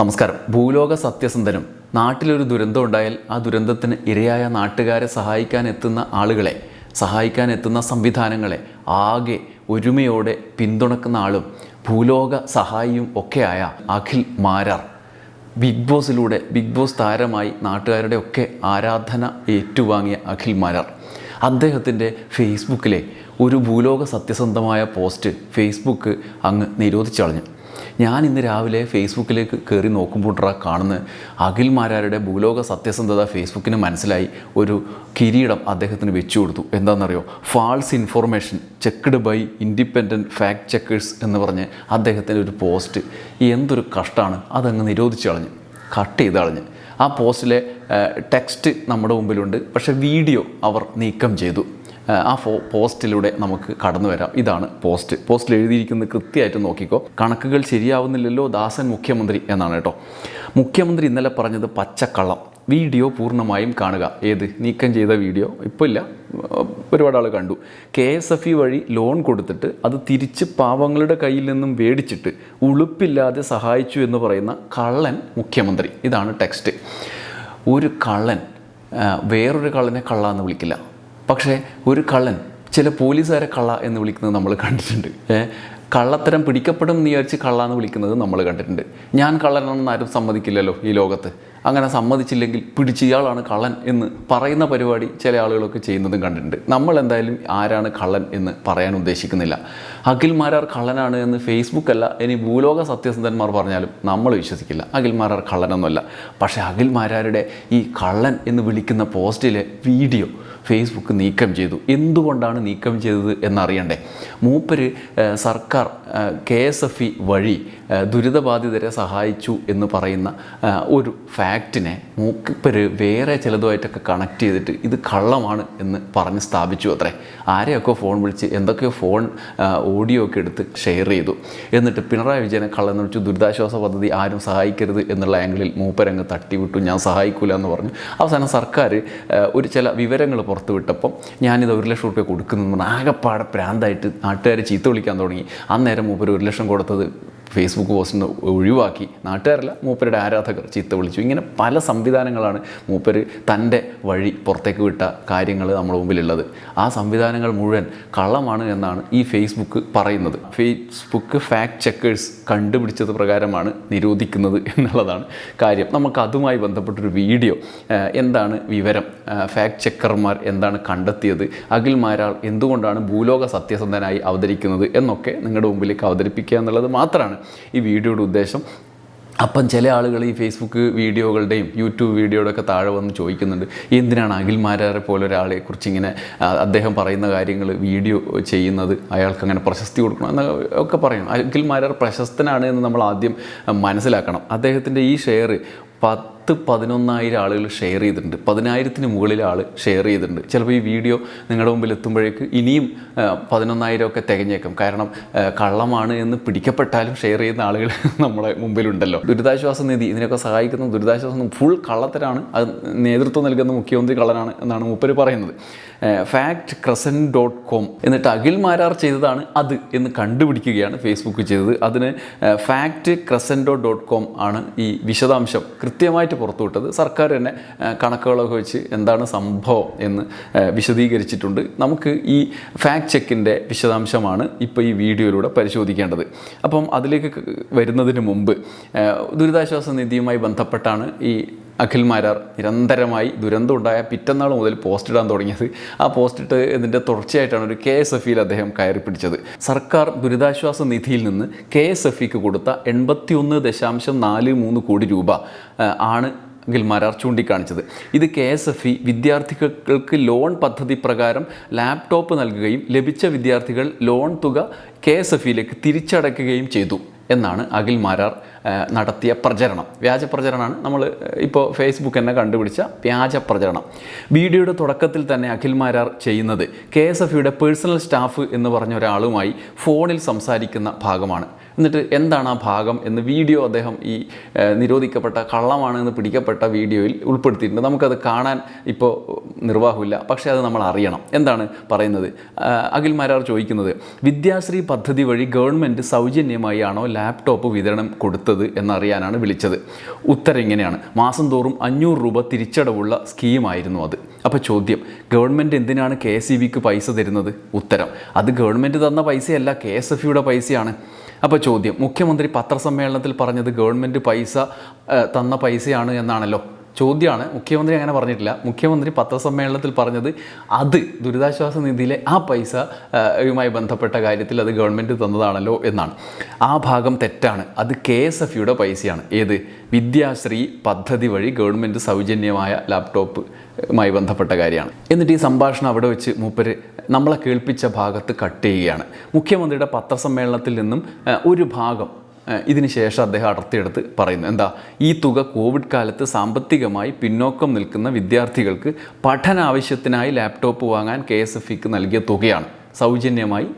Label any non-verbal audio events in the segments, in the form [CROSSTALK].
നമസ്കാരം. ഭൂലോക സത്യസന്ധനും നാട്ടിലൊരു ദുരന്തം ഉണ്ടായാൽ ആ ദുരന്തത്തിന് ഇരയായ നാട്ടുകാരെ സഹായിക്കാൻ എത്തുന്ന ആളുകളെ സഹായിക്കാൻ എത്തുന്ന സംവിധാനങ്ങളെ ആകെ ഒരുമയോടെ പിന്തുണക്കുന്ന ആളും ഭൂലോക സഹായിയും ഒക്കെയായ അഖിൽ മാരാർ. ബിഗ് ബോസിലൂടെ ബിഗ് ബോസ് താരമായി നാട്ടുകാരുടെ ഒക്കെ ആരാധന ഏറ്റുവാങ്ങിയ അഖിൽ മാരാർ. അദ്ദേഹത്തിന്റെ ഫേസ്ബുക്കിലെ ഒരു ഭൂലോക സത്യസന്ധമായ പോസ്റ്റ് ഫേസ്ബുക്ക് അങ്ങ് നിരോധിച്ചു കളഞ്ഞു ഞാൻ ഇന്ന് രാവിലെ ഫേസ്ബുക്കിലേക്ക് കയറി നോക്കുമ്പോഴാ കാണുന്ന അഖിൽ മാരാരുടെ ഭൂലോക സത്യസന്ധത ഫേസ്ബുക്കിന് മനസ്സിലായി ഒരു കിരീടം അദ്ദേഹത്തിന് വെച്ചു കൊടുത്തു. എന്താണെന്നറിയോ? False information checked by independent fact checkers എന്ന് പറഞ്ഞ് അദ്ദേഹത്തിന്റെ ഒരു പോസ്റ്റ് എന്തൊരു കഷ്ടമാണ് അതങ്ങ് നിരോധിച്ചു കളഞ്ഞു കട്ട് ചെയ്ത് കളഞ്ഞ്. ആ പോസ്റ്റിലെ ടെക്സ്റ്റ് നമ്മുടെ മുമ്പിലുണ്ട്. പക്ഷേ വീഡിയോ അവർ നീക്കം ചെയ്തു. ആ ഫോ പോസ്റ്റിലൂടെ നമുക്ക് കടന്നു വരാം. ഇതാണ് പോസ്റ്റ്. പോസ്റ്റിൽ എഴുതിയിരിക്കുന്നത് കൃത്യമായിട്ട് നോക്കിക്കോ. കണക്കുകൾ ശരിയാവുന്നില്ലല്ലോ ദാസൻ മുഖ്യമന്ത്രി എന്നാണ് കേട്ടോ. മുഖ്യമന്ത്രി ഇന്നലെ പറഞ്ഞത് പച്ചക്കള്ളം. വീഡിയോ പൂർണമായും കാണുക. ഏത്? നീക്കം ചെയ്ത വീഡിയോ. ഇപ്പോൾ ഇല്ല. ഒരുപാട് ആൾ കണ്ടു. കെ എസ് എഫ് ഇ വഴി ലോൺ കൊടുത്തിട്ട് അത് തിരിച്ച് പാവങ്ങളുടെ കയ്യിൽ നിന്നും മേടിച്ചിട്ട് ഉളുപ്പില്ലാതെ സഹായിച്ചു എന്ന് പറയുന്ന കള്ളൻ മുഖ്യമന്ത്രി. ഇതാണ് ടെക്സ്റ്റ്. ഒരു കള്ളൻ വേറൊരു കള്ളനെ കള്ളാന്ന് വിളിക്കില്ല. പക്ഷേ ഒരു കള്ളൻ ചില പോലീസുകാരെ കള്ള എന്ന് വിളിക്കുന്നത് നമ്മൾ കണ്ടിട്ടുണ്ട്. കള്ളത്തരം പിടിക്കപ്പെടും എന്ന് വിചാരിച്ച് കള്ള എന്ന് വിളിക്കുന്നത് നമ്മൾ കണ്ടിട്ടുണ്ട്. ഞാൻ കള്ളനാണെന്ന് ആരും സമ്മതിക്കില്ലല്ലോ ഈ ലോകത്ത്. അങ്ങനെ സമ്മതിച്ചില്ലെങ്കിൽ പിടിച്ചയാളാണ് കള്ളൻ എന്ന് പറയുന്ന പരിപാടി ചില ആളുകളൊക്കെ ചെയ്യുന്നതും കണ്ടിട്ടുണ്ട്. നമ്മൾ എന്തായാലും ആരാണ് കള്ളൻ എന്ന് പറയാൻ ഉദ്ദേശിക്കുന്നില്ല. അഖിൽമാരാർ കള്ളനാണ് എന്ന് ഫേസ്ബുക്ക് അല്ല ഇനി ഭൂലോക സത്യസന്ധന്മാർ പറഞ്ഞാലും നമ്മൾ വിശ്വസിക്കില്ല. അഖിൽമാരാർ കള്ളനൊന്നുമല്ല. പക്ഷേ അഖിൽമാരാരുടെ ഈ കള്ളൻ എന്ന് വിളിക്കുന്ന പോസ്റ്റിലെ വീഡിയോ ഫേസ്ബുക്ക് നീക്കം ചെയ്തു. എന്തുകൊണ്ടാണ് നീക്കം ചെയ്തത് എന്നറിയണ്ടേ? മൂപ്പര് സർക്കാർ കെ എസ് എഫ് ഇ വഴി ദുരിതബാധിതരെ സഹായിച്ചു എന്ന് പറയുന്ന ഒരു ഫാക്റ്റിനെ മൂപ്പര് വേറെ ചിലതുമായിട്ടൊക്കെ കണക്ട് ചെയ്തിട്ട് ഇത് കള്ളമാണ് എന്ന് പറഞ്ഞ് സ്ഥാപിച്ചു അത്രേ. ആരെയൊക്കെ ഫോൺ വിളിച്ച് എന്തൊക്കെയോ ഫോൺ ഓഡിയോ ഒക്കെ എടുത്ത് ഷെയർ ചെയ്തു. എന്നിട്ട് പിണറായി വിജയനെ കള്ളെന്ന് വിളിച്ചു ദുരിതാശ്വാസ പദ്ധതി ആരും സഹായിക്കരുത് എന്നുള്ള ആംഗിളിൽ മൂപ്പരങ്ങ് തട്ടിവിട്ടു. ഞാൻ സഹായിക്കൂല എന്ന് പറഞ്ഞു. അവസാനം സർക്കാർ ഒരു ചില വിവരങ്ങൾ വിട്ടപ്പം ഞാനിത് ഒരു ലക്ഷം റുപ്യ കൊടുക്കുന്നു ആകെപ്പാടെ പ്രാന്തായിട്ട് നാട്ടുകാരെ ചീത്ത വിളിക്കാൻ തുടങ്ങി. അന്നേരം മൂപ്പർ ഒരു ലക്ഷം കൊടുത്തത് ഫേസ്ബുക്ക് പോസ്റ്റിൽ നിന്ന് ഒഴിവാക്കി. നാട്ടുകാരല്ല മൂപ്പരുടെ ആരാധകർ ചീത്ത വിളിച്ചു. ഇങ്ങനെ പല സംവിധാനങ്ങളാണ് മൂപ്പര് തന്റെ വഴി പുറത്തേക്ക് വിട്ട കാര്യങ്ങൾ നമ്മുടെ മുമ്പിലുള്ളത്. ആ സംവിധാനങ്ങൾ മുഴുവൻ കള്ളമാണ് എന്നാണ് ഈ ഫേസ്ബുക്ക് പറയുന്നത്. ഫേസ്ബുക്ക് ഫാക്ട് ചെക്കേഴ്സ് കണ്ടുപിടിച്ചത് പ്രകാരമാണ് നിരോധിക്കുന്നത് എന്നുള്ളതാണ് കാര്യം. നമുക്ക് അതുമായി ബന്ധപ്പെട്ടൊരു വീഡിയോ എന്താണ് വിവരം? ഫാക്ട് ചെക്കർമാർ എന്താണ് കണ്ടെത്തിയത്? അഖിൽ മാരാൾ എന്തുകൊണ്ടാണ് ഭൂലോക സത്യസന്ധനായി അവതരിക്കുന്നത് എന്നൊക്കെ നിങ്ങളുടെ മുമ്പിലേക്ക് അവതരിപ്പിക്കുക എന്നുള്ളത് മാത്രമാണ്. ഈ വീഡിയോയുടെ ഉദ്ദേശം. അപ്പം ചില ആളുകൾ ഈ ഫേസ്ബുക്ക് വീഡിയോകളുടെയും യൂട്യൂബ് വീഡിയോയുടെ ഒക്കെ താഴെ വന്ന് ചോദിക്കുന്നുണ്ട് എന്തിനാണ് അഖിൽമാരാരെ പോലെ ഒരാളെ കുറിച്ച് ഇങ്ങനെ അദ്ദേഹം പറയുന്ന കാര്യങ്ങൾ വീഡിയോ ചെയ്യുന്നത്? അയാൾക്ക് അങ്ങനെ പ്രശസ്തി കൊടുക്കണം എന്ന ഒക്കെ പറയണം അഖിൽമാരാർ പ്രശസ്തനാണ് എന്ന് നമ്മൾ ആദ്യം മനസ്സിലാക്കണം. അദ്ദേഹത്തിന്റെ ഈ ഷെയർ പത്ത് പതിനൊന്നായിരം ആളുകൾ ഷെയർ ചെയ്തിട്ടുണ്ട്. പതിനായിരത്തിന് മുകളിൽ ആൾ ഷെയർ ചെയ്തിട്ടുണ്ട്. ചിലപ്പോൾ ഈ വീഡിയോ നിങ്ങളുടെ മുമ്പിൽ എത്തുമ്പോഴേക്ക് ഇനിയും ആ, പതിനൊന്നായിരം ഒക്കെ തികഞ്ഞേക്കും. കാരണം കള്ളമാണ് എന്ന് പിടിക്കപ്പെട്ടാലും ഷെയർ ചെയ്യുന്ന ആളുകൾ [LAUGHS] നമ്മുടെ മുമ്പിലുണ്ടല്ലോ. ദുരിതാശ്വാസ നിധി ഇതിനൊക്കെ സഹായിക്കുന്ന ദുരിതാശ്വാസ ഫുൾ കള്ളത്തരാണ്. അത് നേതൃത്വം നൽകുന്ന മുഖ്യമന്ത്രി കള്ളനാണ് എന്നാണ് മൂപ്പര് പറയുന്നത്. ഫാക്ട് ക്രസൻ ഡോട്ട് കോം എന്നിട്ട് അഖിൽ മാരാർ ചെയ്തതാണ് അത് എന്ന് കണ്ടുപിടിക്കുകയാണ് ഫേസ്ബുക്ക് ചെയ്തത്. അതിന് ഫാക്ട് ക്രസൻഡോ ഡോട്ട് കോം ആണ് ഈ വിശദാംശം. കൃത്യമായിട്ട് പുറത്തുവിട്ടത്. സർക്കാർ തന്നെ കണക്കുകളൊക്കെ വെച്ച് എന്താണ് സംഭവം എന്ന് വിശദീകരിച്ചിട്ടുണ്ട്. നമുക്ക് ഈ ഫാക്ട് ചെക്കിന്റെ വിശദാംശമാണ് ഇപ്പോൾ ഈ വീഡിയോയിലൂടെ പരിശോധിക്കേണ്ടത്. അപ്പം അതിലേക്ക് വരുന്നതിന് മുമ്പ് ദുരിതാശ്വാസ നിധിയുമായി ബന്ധപ്പെട്ടാണ് ഈ അഖിൽ മാരാർ നിരന്തരമായി ദുരന്തം ഉണ്ടായ പിറ്റന്നാൾ മുതൽ പോസ്റ്റ് ഇടാൻ തുടങ്ങിയത്. ആ പോസ്റ്റ് ഇട്ട് ഇതിന്റെ തുടർച്ചയായിട്ടാണ് ഒരു കെ എസ് എഫ് ഇയിൽ അദ്ദേഹം കയറി പിടിച്ചത്. സർക്കാർ ദുരിതാശ്വാസ നിധിയിൽ നിന്ന് കെ എസ് എഫ് ഇക്ക് കൊടുത്ത എൺപത്തി ഒന്ന് ദശാംശം നാല് മൂന്ന് കോടി രൂപ ആണ് ഗിൽമാരാർ ചൂണ്ടിക്കാണിച്ചത്. ഇത് കെ എസ് എഫ് ഇ വിദ്യാർത്ഥികൾക്ക് ലോൺ പദ്ധതി പ്രകാരം ലാപ്ടോപ്പ് നൽകുകയും ലഭിച്ച വിദ്യാർത്ഥികൾ ലോൺ തുക കെ എസ് എഫ് ഇയിലേക്ക് തിരിച്ചടയ്ക്കുകയും ചെയ്തു. എന്നാണ് അഖിൽ മാരാർ നടത്തിയ പ്രചരണം. വ്യാജ പ്രചരണമാണ് നമ്മൾ ഇപ്പോൾ ഫേസ്ബുക്ക് തന്നെ കണ്ടുപിടിച്ച വ്യാജ പ്രചരണം. വീഡിയോയുടെ തുടക്കത്തിൽ തന്നെ അഖിൽ മാരാർ ചെയ്യുന്നത് K S F personal staff എന്ന് പറഞ്ഞ ഒരാളുമായി ഫോണിൽ സംസാരിക്കുന്ന ഭാഗമാണ്. എന്നിട്ട് എന്താണ് ആ ഭാഗം എന്ന് വീഡിയോ അദ്ദേഹം ഈ നിരോധിക്കപ്പെട്ട കള്ളമാണ് എന്ന് പിടിക്കപ്പെട്ട വീഡിയോയിൽ ഉൾപ്പെടുത്തിയിട്ടുണ്ട്. നമുക്കത് കാണാൻ ഇപ്പോൾ നിർവാഹമില്ല. പക്ഷേ അത് നമ്മൾ അറിയണം. എന്താണ് പറയുന്നത്? അഖിൽ മാരാർ ചോദിക്കുന്നത് വിദ്യാശ്രീ പദ്ധതി വഴി ഗവൺമെന്റ് സൗജന്യമായി ആണോ ലാപ്ടോപ്പ് വിതരണം കൊടുത്തത് എന്നറിയാനാണ് വിളിച്ചത്? ഉത്തരം ഇങ്ങനെയാണ്. മാസം തോറും അഞ്ഞൂറ് രൂപ തിരിച്ചടവുള്ള സ്കീമായിരുന്നു അത്. അപ്പോൾ ചോദ്യം ഗവൺമെന്റ് എന്തിനാണ് കെ എസ് ഇ ബിക്ക് പൈസ തരുന്നത്? ഉത്തരം അത് ഗവൺമെന്റ് തന്ന പൈസയല്ല കെ എസ് എഫ് യുടെ പൈസയാണ്. അപ്പോൾ ചോദ്യം മുഖ്യമന്ത്രി പത്രസമ്മേളനത്തിൽ പറഞ്ഞത് ഗവൺമെന്റ് പൈസ തന്ന പൈസയാണ് എന്നാണല്ലോ? ചോദ്യമാണ് മുഖ്യമന്ത്രി അങ്ങനെ പറഞ്ഞിട്ടില്ല. മുഖ്യമന്ത്രി പത്രസമ്മേളനത്തിൽ പറഞ്ഞത് അത് ദുരിതാശ്വാസ നിധിയിലെ ആ പൈസ യുമായി ബന്ധപ്പെട്ട കാര്യത്തിൽ അത് ഗവൺമെന്റ് തന്നതാണല്ലോ എന്നാണ്. ആ ഭാഗം തെറ്റാണ്. അത് കെ എസ് എഫ് യുടെ പൈസയാണ്. ഏത്? വിദ്യാശ്രീ പദ്ധതി വഴി ഗവൺമെന്റ് സൗജന്യമായ ലാപ്ടോപ്പ് മായി ബന്ധപ്പെട്ട കാര്യമാണ്. എന്നിട്ട് ഈ സംഭാഷണം അവിടെ വെച്ച് മൂപ്പര് നമ്മളെ കേൾപ്പിച്ച ഭാഗത്ത് കട്ട് ചെയ്യുകയാണ്. മുഖ്യമന്ത്രിയുടെ പത്രസമ്മേളനത്തിൽ നിന്നും ഒരു ഭാഗം ഇതിനുശേഷം ഇതിന് ശേഷം അദ്ദേഹം അടർത്തിയെടുത്ത് പറയുന്നു. എന്താ ഈ തുക കോവിഡ് കാലത്ത് സാമ്പത്തികമായി പിന്നോക്കം നിൽക്കുന്ന വിദ്യാർത്ഥികൾക്ക് പഠന ആവശ്യത്തിനായി ലാപ്ടോപ്പ് വാങ്ങാൻ കെ എസ് എഫ് ഇക്ക് നൽകിയ തുകയാണ്. സൗജന്യമായി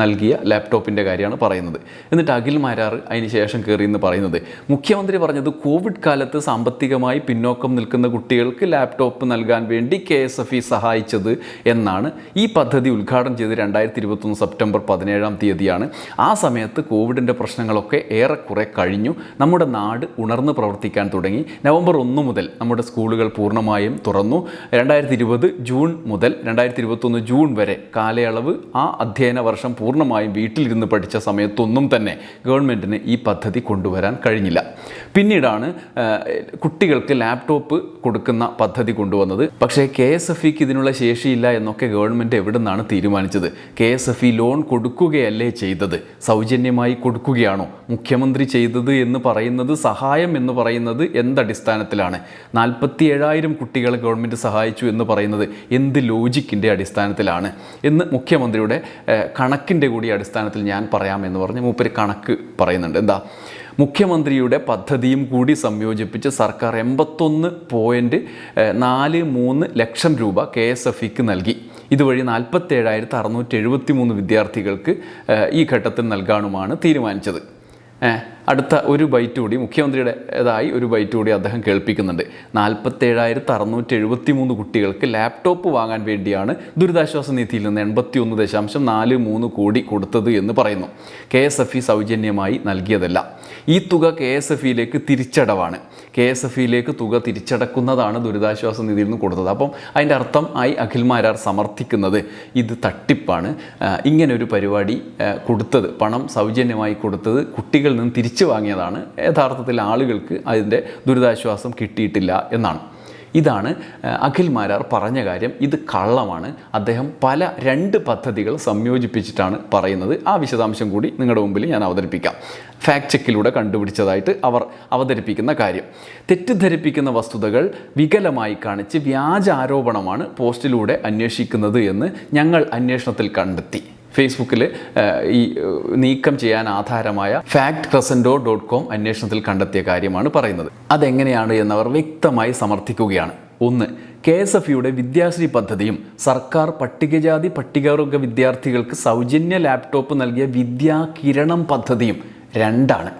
നൽകിയ ലാപ്ടോപ്പിന്റെ കാര്യമാണ് പറയുന്നത്. എന്നിട്ട് അഖിൽ മാരാർ അതിന് ശേഷം കയറി എന്ന് പറയുന്നത് മുഖ്യമന്ത്രി പറഞ്ഞത് കോവിഡ് കാലത്ത് സാമ്പത്തികമായി പിന്നോക്കം നിൽക്കുന്ന കുട്ടികൾക്ക് ലാപ്ടോപ്പ് നൽകാൻ വേണ്ടി കെ എസ് എഫ് ഇ സഹായിച്ചത് എന്നാണ് ഈ പദ്ധതി ഉദ്ഘാടനം ചെയ്ത് രണ്ടായിരത്തി ഇരുപത്തൊന്ന് സെപ്റ്റംബർ പതിനേഴാം തീയതിയാണ്. ആ സമയത്ത് കോവിഡിന്റെ പ്രശ്നങ്ങളൊക്കെ ഏറെക്കുറെ കഴിഞ്ഞു. നമ്മുടെ നാട് ഉണർന്ന് പ്രവർത്തിക്കാൻ തുടങ്ങി. നവംബർ ഒന്ന് മുതൽ നമ്മുടെ സ്കൂളുകൾ പൂർണമായും തുറന്നു. രണ്ടായിരത്തി ഇരുപത് ജൂൺ മുതൽ രണ്ടായിരത്തി ഇരുപത്തൊന്ന് ജൂൺ വരെ കാലയളവ് ആ അധ്യയന വർഷം പൂർണമായും വീട്ടിലിരുന്ന് പഠിച്ച സമയത്തൊന്നും തന്നെ ഗവൺമെന്റിന് ഈ പദ്ധതി കൊണ്ടുവരാൻ കഴിഞ്ഞില്ല. പിന്നീടാണ് കുട്ടികൾക്ക് ലാപ്ടോപ്പ് കൊടുക്കുന്ന പദ്ധതി കൊണ്ടുവന്നത്. പക്ഷേ കെ എസ് എഫ് ഇക്ക് ഇതിനുള്ള ശേഷിയില്ല എന്നൊക്കെ ഗവൺമെന്റ് എവിടെ നിന്നാണ് തീരുമാനിച്ചത്? K S F E loan കൊടുക്കുകയല്ലേ ചെയ്തത്? സൗജന്യമായി കൊടുക്കുകയാണോ? മുഖ്യമന്ത്രി ചെയ്തത് എന്ന് പറയുന്നത് സഹായം എന്ന് പറയുന്നത് എന്തടിസ്ഥാനത്തിലാണ്? നാൽപ്പത്തി ഏഴായിരം കുട്ടികളെ ഗവൺമെന്റ് സഹായിച്ചു എന്ന് പറയുന്നത് എന്ത് ലോജിക്കിന്റെ അടിസ്ഥാനത്തിലാണ്? എന്ന് മുഖ്യമന്ത്രിയുടെ ഏഹ്, കണക്കിന്റെ കൂടി അടിസ്ഥാനത്തിൽ ഞാൻ പറയാമെന്ന് പറഞ്ഞ് മൂപ്പര് കണക്ക് പറയുന്നുണ്ട്. എന്താ? മുഖ്യമന്ത്രിയുടെ പദ്ധതിയും കൂടി സംയോജിപ്പിച്ച് സർക്കാർ എൺപത്തൊന്ന് പോയിന്റ് നാല് മൂന്ന് ലക്ഷം രൂപ കെ എസ് എഫ് ഇക്ക് നൽകി. ഇതുവഴി നാൽപ്പത്തേഴായിരത്തി അറുന്നൂറ്റി എഴുപത്തി മൂന്ന് വിദ്യാർത്ഥികൾക്ക് ഈ ഘട്ടത്തിൽ നൽകാനുമാണ് തീരുമാനിച്ചത്. അടുത്ത ഒരു ബൈറ്റ് കൂടി മുഖ്യമന്ത്രിയുടെ ഇതായി ഒരു ബൈറ്റ് കൂടി അദ്ദേഹം കേൾപ്പിക്കുന്നുണ്ട്. നാൽപ്പത്തേഴായിരത്തി അറുന്നൂറ്റി എഴുപത്തി മൂന്ന് കുട്ടികൾക്ക് ലാപ്ടോപ്പ് വാങ്ങാൻ വേണ്ടിയാണ് ദുരിതാശ്വാസ നിധിയിൽ നിന്ന് എൺപത്തി ഒന്ന് ദശാംശം നാല് മൂന്ന് കോടി കൊടുത്തത് എന്ന് പറയുന്നു. കെ എസ് എഫ് ഇ സൗജന്യമായി നൽകിയതല്ല. ഈ തുക കെ എസ് എഫ് ഇയിലേക്ക് തിരിച്ചടവാണ്. കെ എസ് എഫ് ഇയിലേക്ക് തുക തിരിച്ചടക്കുന്നതാണ് ദുരിതാശ്വാസ നിധിയിൽ നിന്ന് കൊടുത്തത്. അപ്പം അതിന്റെ അർത്ഥം ആയി അഖിൽമാരാർ സമർത്ഥിക്കുന്നത് ഇത് തട്ടിപ്പാണ്. ഇങ്ങനെ ഒരു പരിപാടി കൊടുത്തത് പണം സൗജന്യമായി കൊടുത്തത് കുട്ടികളിൽ നിന്ന് തിരിച്ചു വാങ്ങിയതാണ്. യഥാർത്ഥത്തിൽ ആളുകൾക്ക് അതിന്റെ ദുരിതാശ്വാസം കിട്ടിയിട്ടില്ല എന്നാണ്. ഇതാണ് അഖിൽ മാരാർ പറഞ്ഞ കാര്യം. ഇത് കള്ളമാണ്. അദ്ദേഹം പല രണ്ട് പദ്ധതികൾ സംയോജിപ്പിച്ചിട്ടാണ് പറയുന്നത്. ആ വിശദാംശം കൂടി നിങ്ങളുടെ മുമ്പിൽ ഞാൻ അവതരിപ്പിക്കാം. ഫാക്ട് ചെക്കിലൂടെ കണ്ടുപിടിച്ചതായിട്ട് അവർ അവതരിപ്പിക്കുന്ന കാര്യം. തെറ്റിദ്ധരിപ്പിക്കുന്ന വസ്തുതകൾ വികലമായി കാണിച്ച് വ്യാജ ആരോപണമാണ് പോസ്റ്റിലൂടെ അന്വേഷിക്കുന്നത് എന്ന് ഞങ്ങൾ അന്വേഷണത്തിൽ കണ്ടെത്തി. ഫേസ്ബുക്കിൽ ഈ നീക്കം ചെയ്യാൻ ആധാരമായ ഫാക്ട് ക്രസൻഡോ ഡോട്ട് കോം അന്വേഷണത്തിൽ കണ്ടെത്തിയ കാര്യമാണ് പറയുന്നത്. അതെങ്ങനെയാണ് എന്നവർ വ്യക്തമായി സമർത്ഥിക്കുകയാണ്. ഒന്ന് കെ എസ് എഫ് യുടെ വിദ്യാശ്രീ പദ്ധതിയും സർക്കാർ പട്ടികജാതി പട്ടികവർഗ വിദ്യാർത്ഥികൾക്ക് സൗജന്യ ലാപ്ടോപ്പ് നൽകിയ വിദ്യാകിരണം പദ്ധതിയും രണ്ടാണ്.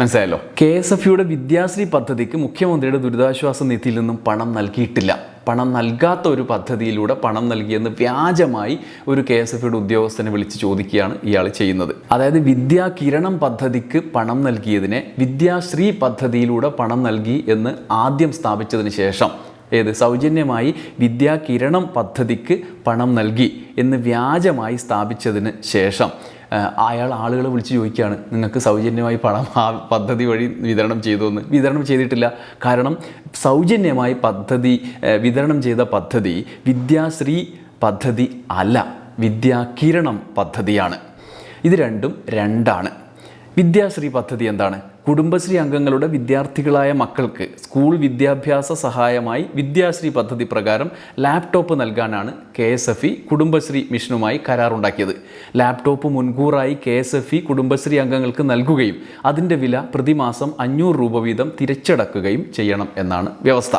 മനസ്സിലായല്ലോ? കെ എസ് എഫ് യുടെ വിദ്യാശ്രീ പദ്ധതിക്ക് മുഖ്യമന്ത്രിയുടെ ദുരിതാശ്വാസ നിധിയിൽ നിന്നും പണം നൽകിയിട്ടില്ല. പണം നൽകാത്ത ഒരു പദ്ധതിയിലൂടെ പണം നൽകിയെന്ന് വ്യാജമായി ഒരു കെ എസ് എഫ് ഉദ്യോഗസ്ഥനെ വിളിച്ച് ചോദിക്കുകയാണ് ഇയാൾ ചെയ്യുന്നത്. അതായത് വിദ്യാ കിരണം പദ്ധതിക്ക് പണം നൽകിയതിനെ വിദ്യാശ്രീ പദ്ധതിയിലൂടെ പണം നൽകി എന്ന് ആദ്യം സ്ഥാപിച്ചതിന് ശേഷം ഏത് സൗജന്യമായി വിദ്യാകിരണം പദ്ധതിക്ക് പണം നൽകി എന്ന് വ്യാജമായി സ്ഥാപിച്ചതിന് ശേഷം അയാൾ ആളുകളെ വിളിച്ച് ചോദിക്കുകയാണ് നിങ്ങൾക്ക് സൗജന്യമായി പണം ആ പദ്ധതി വഴി വിതരണം ചെയ്തു എന്ന്. വിതരണം ചെയ്തിട്ടില്ല. കാരണം സൗജന്യമായി പദ്ധതി വിതരണം ചെയ്ത പദ്ധതി വിദ്യാശ്രീ പദ്ധതി അല്ല വിദ്യാകിരണം പദ്ധതിയാണ്. ഇത് രണ്ടും രണ്ടാണ്. വിദ്യാശ്രീ പദ്ധതി എന്താണ്? കുടുംബശ്രീ അംഗങ്ങളുടെ വിദ്യാർത്ഥികളായ മക്കൾക്ക് സ്കൂൾ വിദ്യാഭ്യാസ സഹായമായി വിദ്യാശ്രീ പദ്ധതി പ്രകാരം ലാപ്ടോപ്പ് നൽകാനാണ് K S F E Kudumbashree മിഷനുമായി കരാറുണ്ടാക്കിയത്. ലാപ്ടോപ്പ് മുൻകൂറായി K S F E Kudumbashree അംഗങ്ങൾക്ക് നൽകുകയും അതിന്റെ വില പ്രതിമാസം അഞ്ഞൂറ് രൂപ വീതം തിരിച്ചടക്കുകയും ചെയ്യണം എന്നാണ് വ്യവസ്ഥ.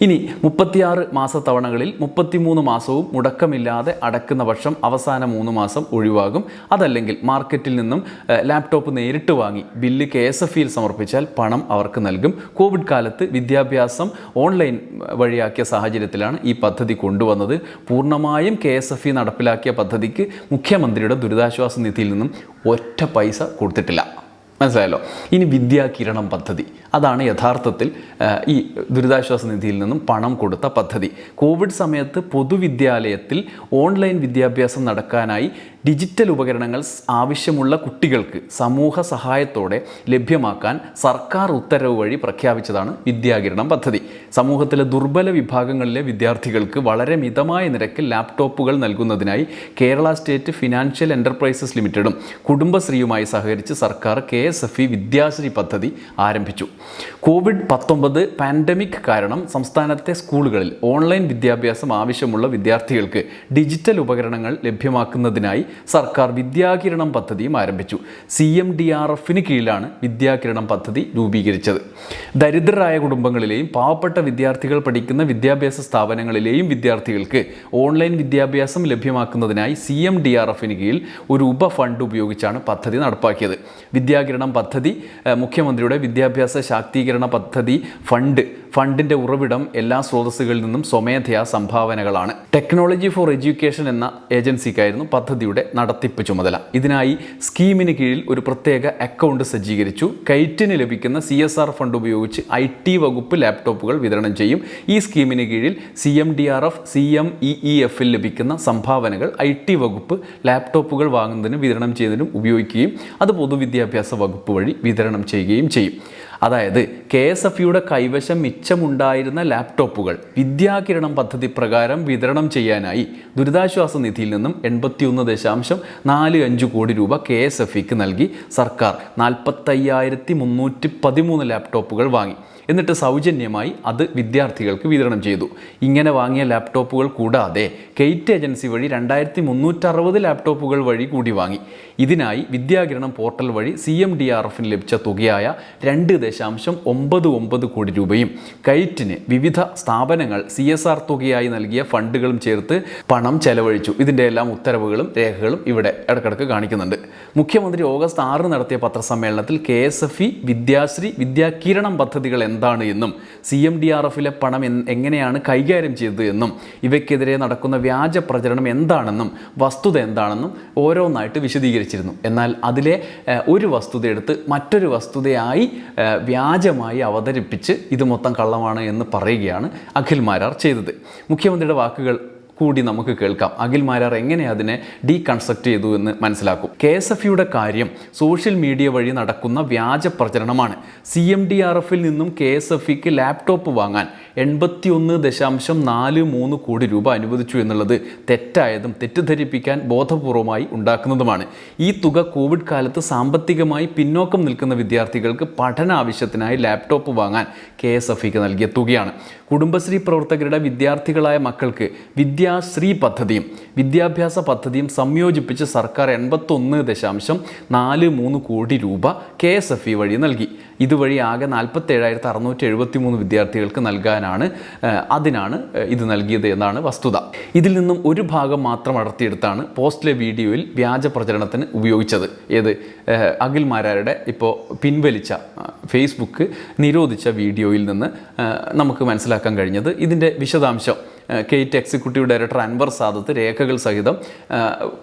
ഇനി മുപ്പത്തിയാറ് മാസത്തവണകളിൽ മുപ്പത്തിമൂന്ന് മാസവും മുടക്കമില്ലാതെ അടക്കുന്ന പക്ഷം അവസാന മൂന്ന് മാസം ഒഴിവാകും. അതല്ലെങ്കിൽ മാർക്കറ്റിൽ നിന്നും ലാപ്ടോപ്പ് നേരിട്ട് വാങ്ങി ബില്ല് കെ എസ് എഫ് ഇയിൽ സമർപ്പിച്ചാൽ പണം അവർക്ക് നൽകും. കോവിഡ് കാലത്ത് വിദ്യാഭ്യാസം ഓൺലൈൻ വഴിയാക്കിയ സാഹചര്യത്തിലാണ് ഈ പദ്ധതി കൊണ്ടുവന്നത്. പൂർണമായും കെ എസ് എഫ് ഇ നടപ്പിലാക്കിയ പദ്ധതിക്ക് മുഖ്യമന്ത്രിയുടെ ദുരിതാശ്വാസ നിധിയിൽ നിന്നും ഒറ്റ പൈസ കൊടുത്തിട്ടില്ല. മനസ്സിലായല്ലോ? ഇനി വിദ്യാകിരണം പദ്ധതി. അതാണ് യഥാർത്ഥത്തിൽ ഈ ദുരിതാശ്വാസ നിധിയിൽ നിന്നും പണം കൊടുത്ത പദ്ധതി. കോവിഡ് സമയത്ത് പൊതുവിദ്യാലയത്തിൽ ഓൺലൈൻ വിദ്യാഭ്യാസം നടക്കാനായി ഡിജിറ്റൽ ഉപകരണങ്ങൾ ആവശ്യമുള്ള കുട്ടികൾക്ക് സമൂഹ സഹായത്തോടെ ലഭ്യമാക്കാൻ സർക്കാർ ഉത്തരവ് വഴി പ്രഖ്യാപിച്ചതാണ് വിദ്യാകിരണം പദ്ധതി. സമൂഹത്തിലെ ദുർബല വിഭാഗങ്ങളിലെ വിദ്യാർത്ഥികൾക്ക് വളരെ മിതമായ നിരക്കിൽ ലാപ്ടോപ്പുകൾ നൽകുന്നതിനായി കേരള സ്റ്റേറ്റ് ഫിനാൻഷ്യൽ എന്റർപ്രൈസസ് ലിമിറ്റഡും കുടുംബശ്രീയുമായി സഹകരിച്ച് സർക്കാർ K S F E Vidyashree പദ്ധതി ആരംഭിച്ചു. കോവിഡ് പത്തൊമ്പത് പാൻഡമിക് കാരണം സംസ്ഥാനത്തെ സ്കൂളുകളിൽ ഓൺലൈൻ വിദ്യാഭ്യാസം ആവശ്യമുള്ള വിദ്യാർത്ഥികൾക്ക് ഡിജിറ്റൽ ഉപകരണങ്ങൾ ലഭ്യമാക്കുന്നതിനായി സർക്കാർ വിദ്യാകിരണം പദ്ധതിയും ആരംഭിച്ചു. സി എം ഡി ആർ എഫിന് കീഴിലാണ് വിദ്യാകിരണം പദ്ധതി രൂപീകരിച്ചത്. ദരിദ്രരായ കുടുംബങ്ങളിലെയും പാവപ്പെട്ട വിദ്യാർത്ഥികൾ പഠിക്കുന്ന വിദ്യാഭ്യാസ സ്ഥാപനങ്ങളിലെയും വിദ്യാർത്ഥികൾക്ക് ഓൺലൈൻ വിദ്യാഭ്യാസം ലഭ്യമാക്കുന്നതിനായി സി എം ഡി ആർ എഫിന് കീഴിൽ ഒരു ഉപഫണ്ട് ഉപയോഗിച്ചാണ് പദ്ധതി നടപ്പാക്കിയത്. വിദ്യാകിരണം പദ്ധതി മുഖ്യമന്ത്രിയുടെ വിദ്യാഭ്യാസ ശാക്തീകരണ പദ്ധതി ഫണ്ട് ഫണ്ടിന്റെ ഉറവിടം എല്ലാ സ്രോതസ്സുകളിൽ നിന്നും സ്വമേധയാ സംഭാവനകളാണ്. ടെക്നോളജി ഫോർ എഡ്യൂക്കേഷൻ എന്ന ഏജൻസിക്കായിരുന്നു പദ്ധതിയുടെ നടത്തിപ്പ് ചുമതല. ഇതിനായി സ്കീമിന് കീഴിൽ ഒരു പ്രത്യേക അക്കൗണ്ട് സജ്ജീകരിച്ചു. കൈറ്റിന് ലഭിക്കുന്ന സി എസ് ആർ ഫണ്ട് ഉപയോഗിച്ച് ഐ ടി വകുപ്പ് ലാപ്ടോപ്പുകൾ വിതരണം ചെയ്യും. ഈ സ്കീമിന് കീഴിൽ C M D R F C M E E എഫിൽ ലഭിക്കുന്ന സംഭാവനകൾ ഐ ടി വകുപ്പ് ലാപ്ടോപ്പുകൾ വാങ്ങുന്നതിനും വിതരണം ചെയ്യുന്നതിനും ഉപയോഗിക്കുകയും അത് പൊതുവിദ്യാഭ്യാസ വകുപ്പ് വഴി വിതരണം ചെയ്യുകയും ചെയ്യും. അതായത് കെ എസ് എഫ് യുടെ കൈവശം മിച്ചമുണ്ടായിരുന്ന ലാപ്ടോപ്പുകൾ വിദ്യാകിരണം പദ്ധതി പ്രകാരം വിതരണം ചെയ്യാനായി ദുരിതാശ്വാസ നിധിയിൽ നിന്നും എൺപത്തിയൊന്ന് ദശാംശം നാല് അഞ്ച് കോടി രൂപ കെ എസ് എഫ് ഇക്ക് നൽകി സർക്കാർ നാൽപ്പത്തയ്യായിരത്തി മുന്നൂറ്റി പതിമൂന്ന് ലാപ്ടോപ്പുകൾ വാങ്ങി. എന്നിട്ട് സൗജന്യമായി അത് വിദ്യാർത്ഥികൾക്ക് വിതരണം ചെയ്തു. ഇങ്ങനെ വാങ്ങിയ ലാപ്ടോപ്പുകൾ കൂടാതെ കെയ്റ്റ് ഏജൻസി വഴി രണ്ടായിരത്തി മുന്നൂറ്ററുപത് ലാപ്ടോപ്പുകൾ വഴി കൂടി വാങ്ങി. ഇതിനായി വിദ്യാകിരണം പോർട്ടൽ വഴി സി എം ഡി ആർ എഫിന് ലഭിച്ച തുകയായ രണ്ട് ദശാംശം ഒമ്പത് ഒമ്പത് കോടി രൂപയും കൈറ്റിന് വിവിധ സ്ഥാപനങ്ങൾ സി എസ് ആർ തുകയായി നൽകിയ ഫണ്ടുകളും ചേർത്ത് പണം ചെലവഴിച്ചു. ഇതിന്റെ എല്ലാം ഉത്തരവുകളും രേഖകളും ഇവിടെ ഇടക്കിടക്ക് കാണിക്കുന്നുണ്ട്. മുഖ്യമന്ത്രി ഓഗസ്റ്റ് ആറ് നടത്തിയ പത്രസമ്മേളനത്തിൽ K S F E Vidyashree Vidyakiranam പദ്ധതികൾ എന്താണ് എന്നും സി എം ഡി ആർ എഫിലെ പണം എങ്ങനെയാണ് കൈകാര്യം ചെയ്തത് എന്നും ഇവയ്ക്കെതിരെ നടക്കുന്ന വ്യാജ പ്രചരണം എന്താണെന്നും വസ്തുത എന്താണെന്നും ഓരോന്നായിട്ട് വിശദീകരിച്ചിരുന്നു. എന്നാൽ അതിലെ ഒരു വസ്തുത എടുത്ത് മറ്റൊരു വസ്തുതയായി വ്യാജമായി അവതരിപ്പിച്ച് ഇത് മൊത്തം കള്ളമാണ് എന്ന് പറയുകയാണ് അഖിൽ മാരാർ ചെയ്തത്. മുഖ്യമന്ത്രിയുടെ വാക്കുകൾ കൂടി നമുക്ക് കേൾക്കാം. അഖിൽ മാരാർ എങ്ങനെ അതിനെ ഡീകൺസ്ട്രക്ട് ചെയ്തു എന്ന് മനസ്സിലാക്കും. കെ എസ് എഫ് യുടെ കാര്യം സോഷ്യൽ മീഡിയ വഴി നടക്കുന്ന വ്യാജ പ്രചരണമാണ്. സി എം ഡി ആർ എഫിൽ നിന്നും കെ എസ് എഫ് ഇക്ക് ലാപ്ടോപ്പ് വാങ്ങാൻ എൺപത്തിയൊന്ന് ദശാംശം നാല് മൂന്ന് കോടി രൂപ അനുവദിച്ചു എന്നുള്ളത് തെറ്റായതും തെറ്റിദ്ധരിപ്പിക്കാൻ ബോധപൂർവമായി ഉണ്ടാക്കുന്നതുമാണ്. ഈ തുക കോവിഡ് കാലത്ത് സാമ്പത്തികമായി പിന്നോക്കം നിൽക്കുന്ന വിദ്യാർത്ഥികൾക്ക് പഠന ആവശ്യത്തിനായി ലാപ്ടോപ്പ് വാങ്ങാൻ കെ എസ് എഫ് ഇക്ക് നൽകിയ തുകയാണ്. കുടുംബശ്രീ പ്രവർത്തകരുടെ വിദ്യാർത്ഥികളായ മക്കൾക്ക് വിദ്യാശ്രീ പദ്ധതിയും വിദ്യാഭ്യാസ പദ്ധതിയും സംയോജിപ്പിച്ച് സർക്കാർ എൺപത്തൊന്ന് ദശാംശം നാല് മൂന്ന് കോടി രൂപ കെ എസ് എഫ് ഇ വഴി നൽകി. ഇതുവഴി ആകെ നാൽപ്പത്തേഴായിരത്തി അറുന്നൂറ്റി എഴുപത്തി മൂന്ന് വിദ്യാർത്ഥികൾക്ക് നൽകാനാണ് അതിനാണ് ഇത് നൽകിയത് എന്നാണ് വസ്തുത. ഇതിൽ നിന്നും ഒരു ഭാഗം മാത്രം അടർത്തിയെടുത്താണ് പോസ്റ്റിലെ വീഡിയോയിൽ വ്യാജ പ്രചരണത്തിന് ഉപയോഗിച്ചത്. ഏത്? അഖിൽ മാരാരുടെ ഇപ്പോൾ പിൻവലിച്ച ഫേസ്ബുക്ക് നിരോധിച്ച വീഡിയോയിൽ നിന്ന് നമുക്ക് മനസ്സിലാക്കാൻ കഴിഞ്ഞത് ഇതിന്റെ വിശദാംശം. KITE executive director Anwar Sadath രേഖകൾ സഹിതം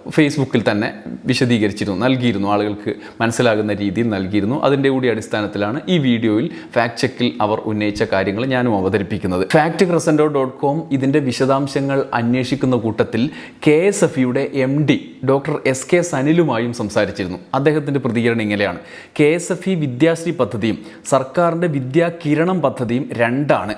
ഫേസ്ബുക്കിൽ തന്നെ വിശദീകരിച്ചിരുന്നു നൽകിയിരുന്നു ആളുകൾക്ക് മനസ്സിലാകുന്ന രീതിയിൽ നൽകിയിരുന്നു. അതിന്റെ കൂടി അടിസ്ഥാനത്തിലാണ് ഈ വീഡിയോയിൽ ഫാക്ട് ചെക്കിൽ അവർ ഉന്നയിച്ച കാര്യങ്ങൾ ഞാനും അവതരിപ്പിക്കുന്നത്. ഫാക്ട് ക്രസൻഡോ ഡോട്ട് കോം ഇതിന്റെ വിശദാംശങ്ങൾ അന്വേഷിക്കുന്ന കൂട്ടത്തിൽ കെ എസ് എഫ് യുടെ M D doctor S K സനിലുമായും സംസാരിച്ചിരുന്നു. അദ്ദേഹത്തിന്റെ പ്രതികരണം ഇങ്ങനെയാണ്. K S F E Vidyashree പദ്ധതിയും സർക്കാരിന്റെ വിദ്യാകിരണം പദ്ധതിയും രണ്ടാണ്.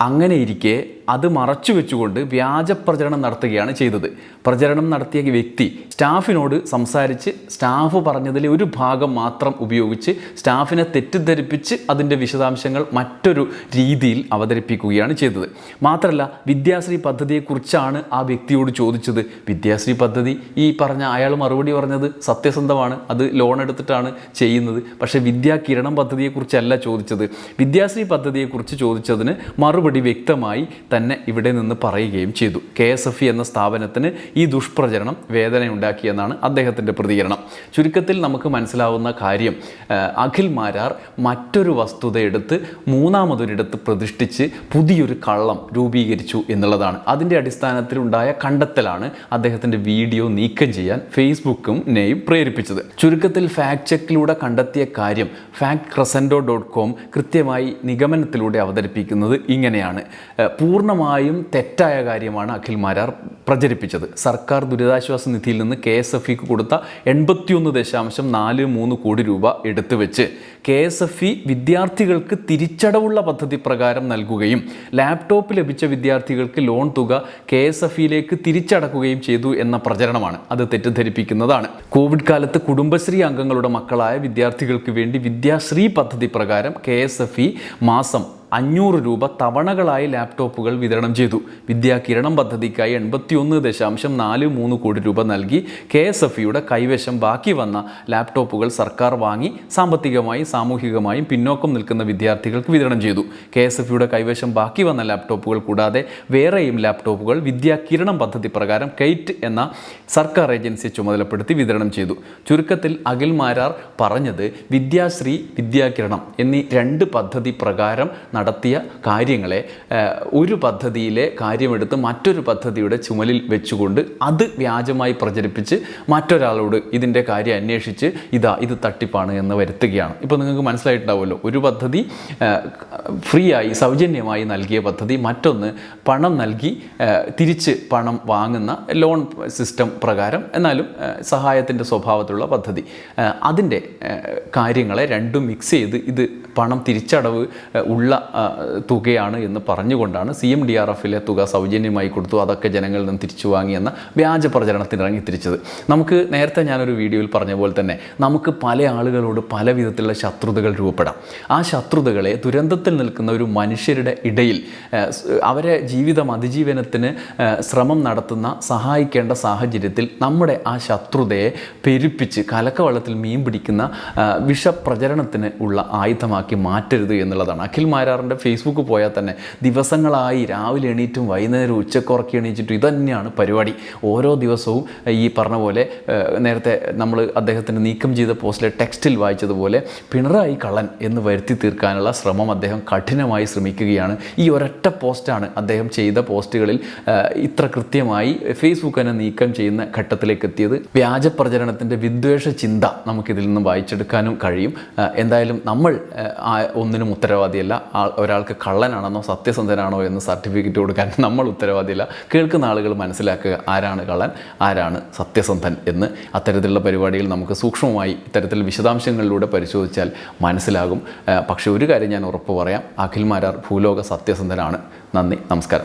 അങ്ങനെ ഇരിക്കെ അത് മറച്ചു വെച്ചുകൊണ്ട് വ്യാജ പ്രചരണം നടത്തുകയാണ് ചെയ്തത്. പ്രചരണം നടത്തിയ വ്യക്തി സ്റ്റാഫിനോട് സംസാരിച്ച് സ്റ്റാഫ് പറഞ്ഞതിലെ ഒരു ഭാഗം മാത്രം ഉപയോഗിച്ച് സ്റ്റാഫിനെ തെറ്റിദ്ധരിപ്പിച്ച് അതിന്റെ വിശദാംശങ്ങൾ മറ്റൊരു രീതിയിൽ അവതരിപ്പിക്കുകയാണ് ചെയ്തത്. മാത്രമല്ല വിദ്യാശ്രീ പദ്ധതിയെക്കുറിച്ചാണ് ആ വ്യക്തിയോട് ചോദിച്ചത്. വിദ്യാശ്രീ പദ്ധതി ഈ പറഞ്ഞ അയാൾ മറുപടി പറഞ്ഞത് സത്യസന്ധമാണ് അത് ലോൺ എടുത്തിട്ടാണ് ചെയ്യുന്നത്. പക്ഷേ വിദ്യാ കിരണം പദ്ധതിയെക്കുറിച്ചല്ല ചോദിച്ചത്. വിദ്യാശ്രീ പദ്ധതിയെക്കുറിച്ച് ചോദിച്ചതിന് മറുപടി വ്യക്തമായി തന്നെ ഇവിടെ നിന്ന് പറയുകയും ചെയ്തു. കെ എസ് എഫ് ഇ എന്ന സ്ഥാപനത്തിന് ഈ ദുഷ്പ്രചരണം വേദനയുണ്ടാക്കിയെന്നാണ് അദ്ദേഹത്തിന്റെ പ്രതികരണം. ചുരുക്കത്തിൽ നമുക്ക് മനസ്സിലാവുന്ന കാര്യം അഖിൽ മാരാർ മറ്റൊരു വസ്തുത എടുത്ത് മൂന്നാമതൊരിടത്ത് പ്രതിഷ്ഠിച്ച് പുതിയൊരു കള്ളം രൂപീകരിച്ചു എന്നുള്ളതാണ്. അതിന്റെ അടിസ്ഥാനത്തിലുണ്ടായ കണ്ടെത്തലാണ് അദ്ദേഹത്തിന്റെ വീഡിയോ നീക്കം ചെയ്യാൻ ഫേസ്ബുക്കും നെയും പ്രേരിപ്പിച്ചത്. ചുരുക്കത്തിൽ ഫാക്ട് ചെക്കിലൂടെ കണ്ടെത്തിയ കാര്യം ഫാക്ട് ക്രസൻഡോ ഡോട്ട് കോം കൃത്യമായി നിഗമനത്തിലൂടെ അവതരിപ്പിക്കുന്നത് ഇങ്ങനെയാണ്. ഏഹ് പൂർണമായും തെറ്റായ കാര്യമാണ് അഖിൽ മാരാർ പ്രചരിപ്പിച്ചത്. സർക്കാർ ദുരിതാശ്വാസ നിധിയിൽ നിന്ന് കെ എസ് എഫ് ഇക്ക് കൊടുത്ത എൺപത്തിയൊന്ന് ദശാംശം നാല് മൂന്ന് കോടി രൂപ എടുത്തു വെച്ച് കെ എസ് എഫ് ഇ വിദ്യാർത്ഥികൾക്ക് തിരിച്ചടവുള്ള പദ്ധതി പ്രകാരം നൽകുകയും ലാപ്ടോപ്പ് ലഭിച്ച വിദ്യാർത്ഥികൾക്ക് ലോൺ തുക കെ എസ് എഫ് ഇയിലേക്ക് തിരിച്ചടക്കുകയും ചെയ്തു എന്ന പ്രചരണമാണ് അത് തെറ്റിദ്ധരിപ്പിക്കുന്നതാണ്. കോവിഡ് കാലത്ത് കുടുംബശ്രീ അംഗങ്ങളുടെ മക്കളായ വിദ്യാർത്ഥികൾക്ക് വേണ്ടി വിദ്യാശ്രീ പദ്ധതി പ്രകാരം കെ എസ് എഫ് ഇ മാസം അഞ്ഞൂറ് രൂപ തവണകളായി ലാപ്ടോപ്പുകൾ വിതരണം ചെയ്തു. വിദ്യാകിരണം പദ്ധതിക്കായി എൺപത്തിയൊന്ന് ദശാംശം നാല് മൂന്ന് കോടി രൂപ നൽകി കെ എസ് എഫ് ഇയുടെ കൈവശം ബാക്കി വന്ന ലാപ്ടോപ്പുകൾ സർക്കാർ വാങ്ങി സാമ്പത്തികമായും സാമൂഹികമായും പിന്നോക്കം നിൽക്കുന്ന വിദ്യാർത്ഥികൾക്ക് വിതരണം ചെയ്തു. കെ എസ് എഫ് ഇയുടെ കൈവശം ബാക്കി വന്ന ലാപ്ടോപ്പുകൾ കൂടാതെ വേറെയും ലാപ്ടോപ്പുകൾ വിദ്യാകിരണം പദ്ധതി പ്രകാരം കെയ്റ്റ് എന്ന സർക്കാർ ഏജൻസിയെ ചുമതലപ്പെടുത്തി വിതരണം ചെയ്തു. ചുരുക്കത്തിൽ അഖിൽ മാരാർ പറഞ്ഞത് വിദ്യാശ്രീ വിദ്യാകിരണം എന്നീ രണ്ട് പദ്ധതി പ്രകാരം നടത്തിയ കാര്യങ്ങളെ ഒരു പദ്ധതിയിലെ കാര്യമെടുത്ത് മറ്റൊരു പദ്ധതിയുടെ ചുമലിൽ വെച്ചുകൊണ്ട് അത് വ്യാജമായി പ്രചരിപ്പിച്ച് മറ്റൊരാളോട് ഇതിന്റെ കാര്യം അന്വേഷിച്ച് ഇതാ ഇത് തട്ടിപ്പാണ് എന്ന് വരുത്തുകയാണ്. ഇപ്പോൾ നിങ്ങൾക്ക് മനസ്സിലായിട്ടുണ്ടാവുമല്ലോ ഒരു പദ്ധതി ഫ്രീ ആയി സൗജന്യമായി നൽകിയ പദ്ധതി മറ്റൊന്ന് പണം നൽകി തിരിച്ച് പണം വാങ്ങുന്ന ലോൺ സിസ്റ്റം പ്രകാരം എന്നാലും സഹായത്തിന്റെ സ്വഭാവത്തിലുള്ള പദ്ധതി. അതിന്റെ കാര്യങ്ങളെ രണ്ടും മിക്സ് ചെയ്ത് ഇത് പണം തിരിച്ചടവ് ഉള്ള തുകയാണ് എന്ന് പറഞ്ഞുകൊണ്ടാണ് സി എം ഡി ആർ എഫിലെ തുക സൗജന്യമായി കൊടുത്തു. അതൊക്കെ ജനങ്ങളിൽ നിന്ന് തിരിച്ചു വാങ്ങിയെന്ന വ്യാജ പ്രചരണത്തിന് ഇറങ്ങി തിരിച്ചത്. നമുക്ക് നേരത്തെ ഞാനൊരു വീഡിയോയിൽ പറഞ്ഞ പോലെ തന്നെ നമുക്ക് പല ആളുകളോട് പല വിധത്തിലുള്ള ശത്രുതകൾ രൂപപ്പെടാം. ആ ശത്രുതകളെ ദുരന്തത്തിൽ നിൽക്കുന്ന ഒരു മനുഷ്യരുടെ ഇടയിൽ അവരെ ജീവിതം അതിജീവനത്തിന് ശ്രമം നടത്തുന്ന സഹായിക്കേണ്ട സാഹചര്യത്തിൽ നമ്മുടെ ആ ശത്രുതയെ പെരുപ്പിച്ച് കലക്കവള്ളത്തിൽ മീൻ പിടിക്കുന്ന വിഷപ്രചരണത്തിന് ഉള്ള ആയുധമാക്കി മാറ്റരുത് എന്നുള്ളതാണ്. അഖിൽ മാരാറിന്റെ ഫേസ്ബുക്ക് പോയാൽ തന്നെ ദിവസങ്ങളായി രാവിലെ എണീറ്റും വൈകുന്നേരം ഉച്ചക്കുറക്കി എണീച്ചിട്ടും ഇതന്നെയാണ് പരിപാടി. ഓരോ ദിവസവും ഈ പറഞ്ഞ പോലെ നേരത്തെ നമ്മൾ അദ്ദേഹത്തിന് നീക്കം ചെയ്ത പോസ്റ്റിലെ ടെക്സ്റ്റിൽ വായിച്ചതുപോലെ പിണറായി കള്ളൻ എന്ന് വരുത്തി തീർക്കാനുള്ള ശ്രമം അദ്ദേഹം കഠിനമായി ശ്രമിക്കുകയാണ്. ഈ ഒരൊറ്റ പോസ്റ്റാണ് അദ്ദേഹം ചെയ്ത പോസ്റ്റുകളിൽ ഇത്ര കൃത്യമായി ഫേസ്ബുക്ക് തന്നെ നീക്കം ചെയ്യുന്ന ഘട്ടത്തിലേക്ക് എത്തിയത്. വ്യാജ പ്രചരണത്തിന്റെ വിദ്വേഷ ചിന്ത നമുക്കിതിൽ നിന്ന് വായിച്ചെടുക്കാനും കഴിയും. എന്തായാലും നമ്മൾ ഒന്നിനും ഉത്തരവാദിയല്ല. ഒരാൾക്ക് കള്ളനാണെന്നോ സത്യസന്ധനാണോ എന്ന് സർട്ടിഫിക്കറ്റ് കൊടുക്കാൻ [LAUGHS] നമ്മൾ ഉത്തരവാദിയല്ല. കേൾക്കുന്ന ആളുകൾ മനസ്സിലാക്കുക ആരാണ് കള്ളൻ ആരാണ് സത്യസന്ധൻ എന്ന്. അത്തരത്തിലുള്ള പരിപാടികൾ നമുക്ക് സൂക്ഷ്മമായി ഇത്തരത്തിൽ വിശദാംശങ്ങളിലൂടെ പരിശോധിച്ചാൽ മനസ്സിലാകും. പക്ഷേ ഒരു കാര്യം ഞാൻ ഉറപ്പ് പറയാം. അഖിൽ മാരാർ ഭൂലോക സത്യസന്ധനാണ് നന്ദി നമസ്കാരം.